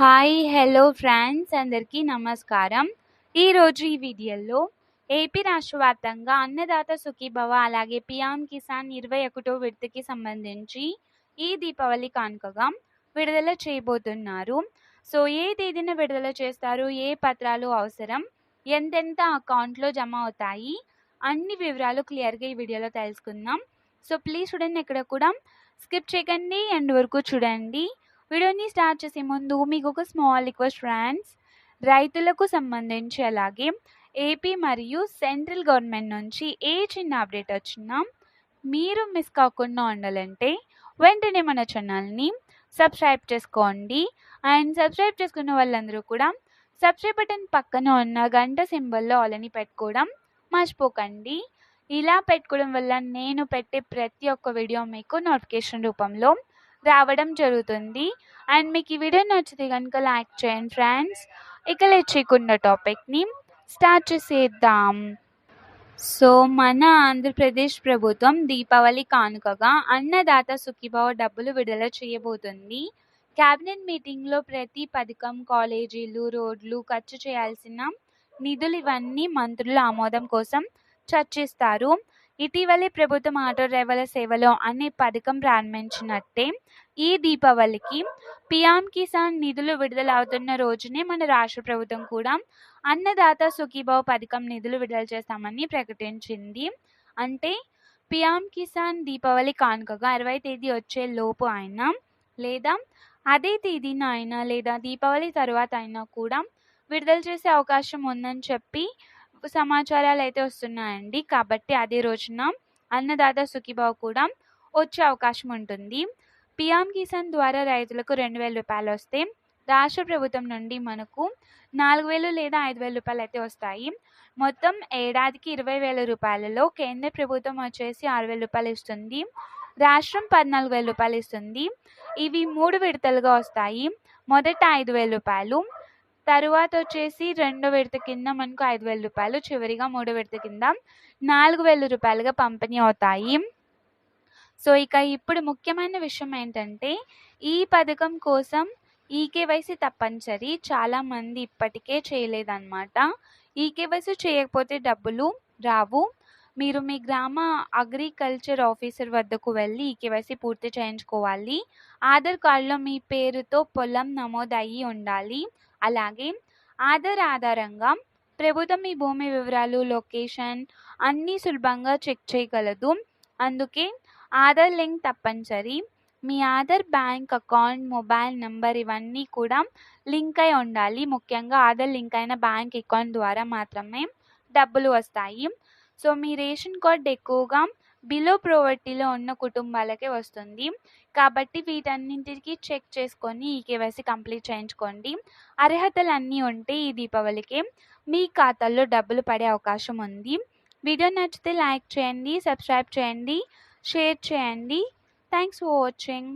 Hi hello friends అందరికీ నమస్కారం. ఈరోజు ఈ వీడియోలో ఏపీ రాష్ట్ర వ్యాప్తంగా అన్నదాత సుఖీభవ అలాగే పిఎం కిసాన్ ఇరవై ఒకటో విడతకి సంబంధించి ఈ దీపావళి కానుకగా విడుదల చేయబోతున్నారు. సో ఏ తేదీన విడుదల చేస్తారు ఏ పత్రాలు అవసరం ఎంతెంత అకౌంట్లో జమ అవుతాయి అన్ని వివరాలు క్లియర్గా ఈ వీడియోలో తెలుసుకుందాం. సో ప్లీజ్ చూడండి ఇక్కడ కూడా. స్కిప్ చేయకండి ఎండ్ వరకు చూడండి. వీడియోని స్టార్ట్ చేసే ముందు మీకు ఒక స్మాల్ రిక్వెస్ట్ ఫ్రెండ్స్. రైతులకు సంబంధించి అలాగే ఏపీ మరియు సెంట్రల్ గవర్నమెంట్ నుంచి ఏ చిన్న అప్డేట్ వచ్చినా మీరు మిస్ కాకుండా ఉండాలంటే వెంటనే మన ఛానల్ని సబ్స్క్రైబ్ చేసుకోండి. అండ్ సబ్స్క్రైబ్ చేసుకున్న వాళ్ళందరూ కూడా సబ్స్క్రైబ్ బటన్ పక్కన ఉన్న గంట సింబల్లో ఆలని పెట్టుకోవడం మర్చిపోకండి. ఇలా పెట్టుకోవడం వల్ల నేను పెట్టే ప్రతి ఒక్క వీడియో మీకు నోటిఫికేషన్ రూపంలో రావడం జరుగుతుంది. అండ్ మీకు ఈ వీడియో నచ్చితే కనుక లైక్ చేయండి ఫ్రెండ్స్. ఇక లేట్ టాపిక్ని స్టార్ట్ చేసేద్దాం. సో మన ఆంధ్రప్రదేశ్ ప్రభుత్వం దీపావళి కానుకగా అన్నదాత సుఖీభావ డబ్బులు విడుదల చేయబోతుంది. క్యాబినెట్ మీటింగ్లో ప్రతి పథకం కాలేజీలు రోడ్లు ఖర్చు చేయాల్సిన నిధులు ఇవన్నీ మంత్రుల ఆమోదం కోసం చర్చిస్తారు. ఇటీవలే ప్రభుత్వం ఆటో డ్రైవర్ల సేవలో అనే పథకం ప్రారంభించినట్టే ఈ దీపావళికి పిఎం కిసాన్ నిధులు విడుదల అవుతున్న రోజునే మన రాష్ట్ర ప్రభుత్వం కూడా అన్నదాత సుఖీభావ్ పథకం నిధులు విడుదల చేస్తామని ప్రకటించింది. అంటే పిఎం కిసాన్ దీపావళి కానుకగా అరవై తేదీ వచ్చే లోపు అయినా లేదా అదే తేదీన అయినా లేదా దీపావళి తర్వాత అయినా కూడా విడుదల చేసే అవకాశం ఉందని చెప్పి సమాచారాలు అయితే వస్తున్నాయండి. కాబట్టి అదే రోజున అన్నదాత సుఖీభావ్ కూడా వచ్చే అవకాశం ఉంటుంది. పిఎం కిసాన్ ద్వారా రైతులకు రెండు వేల రూపాయలు వస్తే రాష్ట్ర ప్రభుత్వం నుండి మనకు నాలుగు వేలు లేదా ఐదు వేల రూపాయలు అయితే వస్తాయి. మొత్తం ఏడాదికి ఇరవై వేల రూపాయలలో కేంద్ర ప్రభుత్వం వచ్చేసి ఆరు వేల రూపాయలు ఇస్తుంది. రాష్ట్రం పద్నాలుగు వేల రూపాయలు ఇస్తుంది. ఇవి మూడు విడతలుగా వస్తాయి. మొదట ఐదు వేల రూపాయలు తరువాత వచ్చేసి రెండో విడత కింద మనకు ఐదు వేల రూపాయలు చివరిగా మూడో విడత కింద నాలుగు వేల రూపాయలుగా పంపిణీ అవుతాయి. సో ఇక ఇప్పుడు ముఖ్యమైన విషయం ఏంటంటే ఈ పథకం కోసం ఈకేవైసీ తప్పనిసరి చాలామంది ఇప్పటికే చేయలేదన్నమాట. ఈకేవైసీ చేయకపోతే డబ్బులు రావు. మీరు మీ గ్రామ అగ్రికల్చర్ ఆఫీసర్ వద్దకు వెళ్ళి ఈకేవైసీ పూర్తి చేయించుకోవాలి. ఆధార్ కార్డులో మీ పేరుతో పొలం నమోదు అయ్యి ఉండాలి. అలాగే ఆధార్ ఆధారంగా ప్రభుత్వం మీ భూమి వివరాలు లొకేషన్ అన్నీ సులభంగా చెక్ చేయగలదు. అందుకే ఆధార్ లింక్ తప్పనిసరి. మీ Aadhaar bank account mobile number ఇవన్నీ కూడా లింక్ అయి ఉండాలి. ముఖ్యంగా ఆధార్ లింక్ అయిన బ్యాంక్ అకౌంట్ ద్వారా మాత్రమే డబ్బులు వస్తాయి. సో మీ రేషన్ కార్డ్ ఎక్కువగా బిలో ప్రోవర్టీలో ఉన్న కుటుంబాలకే వస్తుంది. కాబట్టి వీటన్నింటికి చెక్ చేసుకొని ఈ కేవైసీ కంప్లీట్ చేయించుకోండి. అర్హతలు అన్నీ ఉంటే ఈ దీపావళికి మీ ఖాతాల్లో డబ్బులు పడే అవకాశం ఉంది. వీడియో నచ్చితే లైక్ చేయండి సబ్స్క్రైబ్ చేయండి షేర్ చేయండి. Thanks for watching.